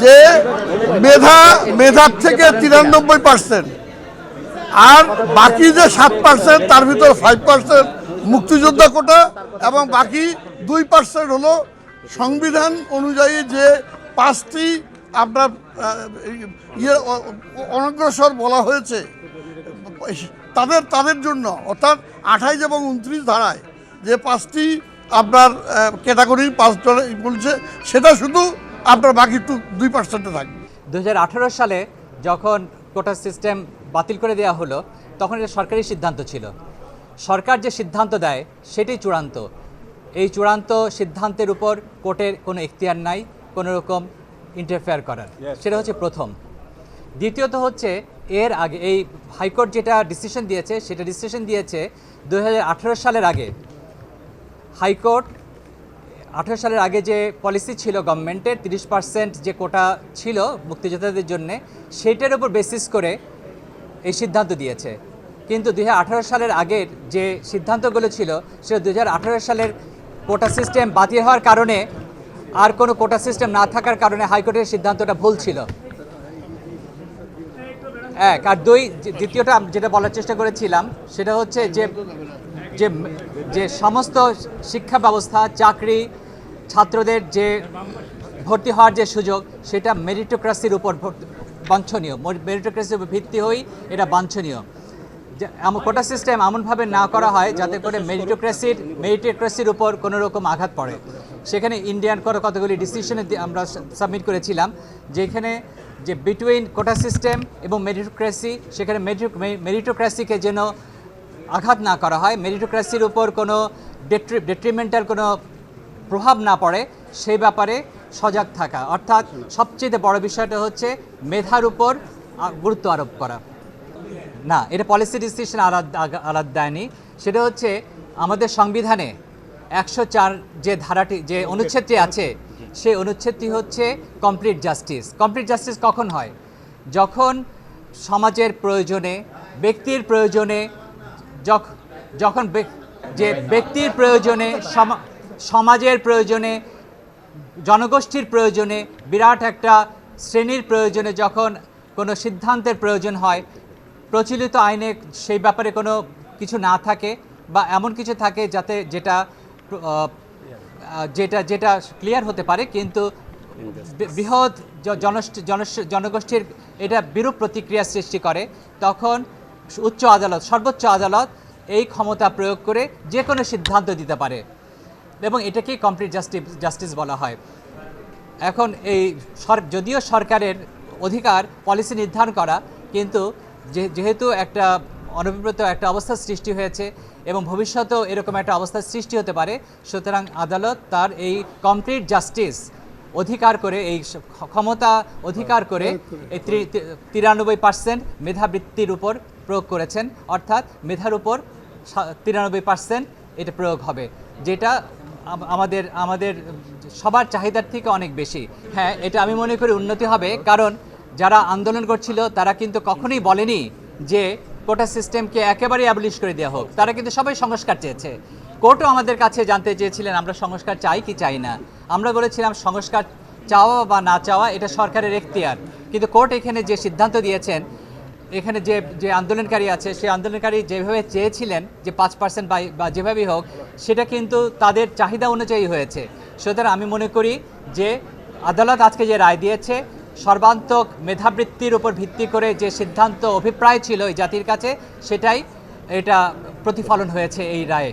যে মেধা, মেধার থেকে তিরানব্বই পার্সেন্ট আর বাকি যে সাত পার্সেন্ট তার ভিতর ফাইভ পার্সেন্ট মুক্তিযোদ্ধা কোটা এবং বাকি দুই পার্সেন্ট হলো সংবিধান অনুযায়ী যে পাঁচটি আপনার ইয়ে অনগ্রসর বলা হয়েছে, তাদের তাদের জন্য, অর্থাৎ আঠাইশ এবং উনত্রিশ ধারায় যে পাঁচটি আপনার ক্যাটাগরি পাঁচ বলছে, সেটা শুধু আপনার বাকি একটু দুই পার্সেন্টে থাকবে। দু সালে যখন কোটা সিস্টেম বাতিল করে দেওয়া হলো তখন এটা সরকারি সিদ্ধান্ত ছিল। সরকার যে সিদ্ধান্ত দেয় সেটাই চূড়ান্ত। এই চূড়ান্ত সিদ্ধান্তের উপর কোর্টের কোনো এখতিয়ার নাই কোনো রকম ইন্টারফেয়ার করার। সেটা হচ্ছে প্রথম। দ্বিতীয়ত হচ্ছে এর আগে এই হাইকোর্ট যেটা ডিসিশন দিয়েছে সেটা ডিসিশন দিয়েছে দু হাজার আঠেরো সালের আগে। হাইকোর্ট আঠারো সালের আগে যে পলিসি ছিল গভর্নমেন্টের তিরিশ পার্সেন্ট যে কোটা ছিল মুক্তিযোদ্ধাদের জন্য, সেইটার উপর বেসিস করে এই সিদ্ধান্ত দিয়েছে। কিন্তু দু হাজার আঠারো সালের আগের যে সিদ্ধান্তগুলো ছিল, সেটা দুই সালের কোটা সিস্টেম বাতিল হওয়ার কারণে আর কোনো কোটা সিস্টেম না থাকার কারণে হাইকোর্টের সিদ্ধান্তটা ভুল ছিল। এক, আর দুই দ্বিতীয়টা যেটা বলার চেষ্টা করেছিলাম, সেটা হচ্ছে যে যে সমস্ত শিক্ষা ব্যবস্থা, চাকরি ছাত্রদের যে ভর্তি হওয়ার যে সুযোগ, সেটা মেরিটোক্রাসির উপর বাঞ্ছনীয়। মেরিটোক্রাসির উপর ভিত্তি হই এটা বাঞ্ছনীয়। কোটা সিস্টেম এমনভাবে না করা হয় যাতে করে মেরিটোক্রেসির মেরিটোক্রেসির উপর কোনো রকম আঘাত পড়ে। সেখানে ইন্ডিয়ান করে কতগুলি ডিসিশনে আমরা সাবমিট করেছিলাম, যেখানে যে বিটুইন কোটা সিস্টেম এবং মেরিটোক্রেসি সেখানে মেরিটোক্রেসিকে যেন আঘাত না করা হয় মেরিটোক্রেসির উপর কোনো ডেট্রি ডেট্রিমেন্টাল কোনো প্রভাব না পড়ে সেই ব্যাপারে সজাগ থাকা। অর্থাৎ সবচেয়ে বড় বিষয়টা হচ্ছে মেধার উপর গুরুত্ব আরোপ করা। না, এটা পলিসি ডিসিশন আলাদা আলাদা দেয়নি। সেটা হচ্ছে আমাদের সংবিধানে একশো চার যে ধারাটি, যে অনুচ্ছেদটি আছে, সেই অনুচ্ছেদটি হচ্ছে কমপ্লিট জাস্টিস কমপ্লিট জাস্টিস কখন হয়? যখন সমাজের প্রয়োজনে, ব্যক্তির প্রয়োজনে, যখ- যখন যে ব্যক্তির প্রয়োজনে সমাজের প্রয়োজনে, জনগোষ্ঠীর প্রয়োজনে, বিরাট একটা শ্রেণির প্রয়োজনে যখন কোনো সিদ্ধান্তের প্রয়োজন হয়, প্রচলিত আইনে সেই ব্যাপারে কোনো কিছু না থাকে বা এমন কিছু থাকে যাতে যেটা যেটা যেটা ক্লিয়ার হতে পারে, কিন্তু বৃহৎ জনগোষ্ঠীর এটা বিরূপ প্রতিক্রিয়া সৃষ্টি করে, তখন উচ্চ আদালত, সর্বোচ্চ আদালত এই ক্ষমতা প্রয়োগ করে যে কোনো সিদ্ধান্ত দিতে পারে। এবং এটাকেই কমপ্লিট জাস্টিস জাস্টিস বলা হয়। এখন এই যদিও সরকারের অধিকার পলিসি নির্ধারণ করা কিন্তু যে- যেহেতু একটা অনভিপ্রেত একটা অবস্থার সৃষ্টি হয়েছে এবং ভবিষ্যতেও এরকম একটা অবস্থার সৃষ্টি হতে পারে সুতরাং আদালত তার এই কমপ্লিট জাস্টিস অধিকার করে এই ক্ষমতা অধিকার করে এই ত্রি- তিরানব্বই পার্সেন্ট মেধাবৃত্তির উপর প্রয়োগ করেছেন। অর্থাৎ মেধার উপর তিরানব্বই পার্সেন্ট এটা প্রয়োগ হবে যেটা আমাদের আমাদের সবার চাহিদার থেকে অনেক বেশি। হ্যাঁ এটা আমি মনে করি উন্নতি হবে, কারণ যারা আন্দোলন করছিল, তারা কিন্তু কখনোই বলেনি যে কোটা সিস্টেমকে একেবারেই অ্যাবলিশ করে দেওয়া হোক। তারা কিন্তু সবাই সংস্কার চেয়েছে। কোর্টও আমাদের কাছে জানতে চেয়েছিলেন, আমরা সংস্কার চাই কি চাই না। আমরা বলেছিলাম সংস্কার চাওয়া বা না চাওয়া, এটা সরকারের এখতিয়ার। কিন্তু কোর্ট এখানে যে সিদ্ধান্ত দিয়েছেন এখানে যে যে আন্দোলনকারী আছে, সেই আন্দোলনকারী যেভাবে চেয়েছিলেন যে পাঁচ পার্সেন্ট বা যেভাবেই হোক, সেটা কিন্তু তাদের চাহিদা অনুযায়ী হয়েছে। সুতরাং আমি মনে করি যে আদালত আজকে যে রায় দিয়েছে সর্বান্তক মেধাবৃত্তির উপর ভিত্তি করে যে সিদ্ধান্ত অভিপ্রায় ছিল এই জাতির কাছে, সেটাই এটা প্রতিফলন হয়েছে এই রায়ে।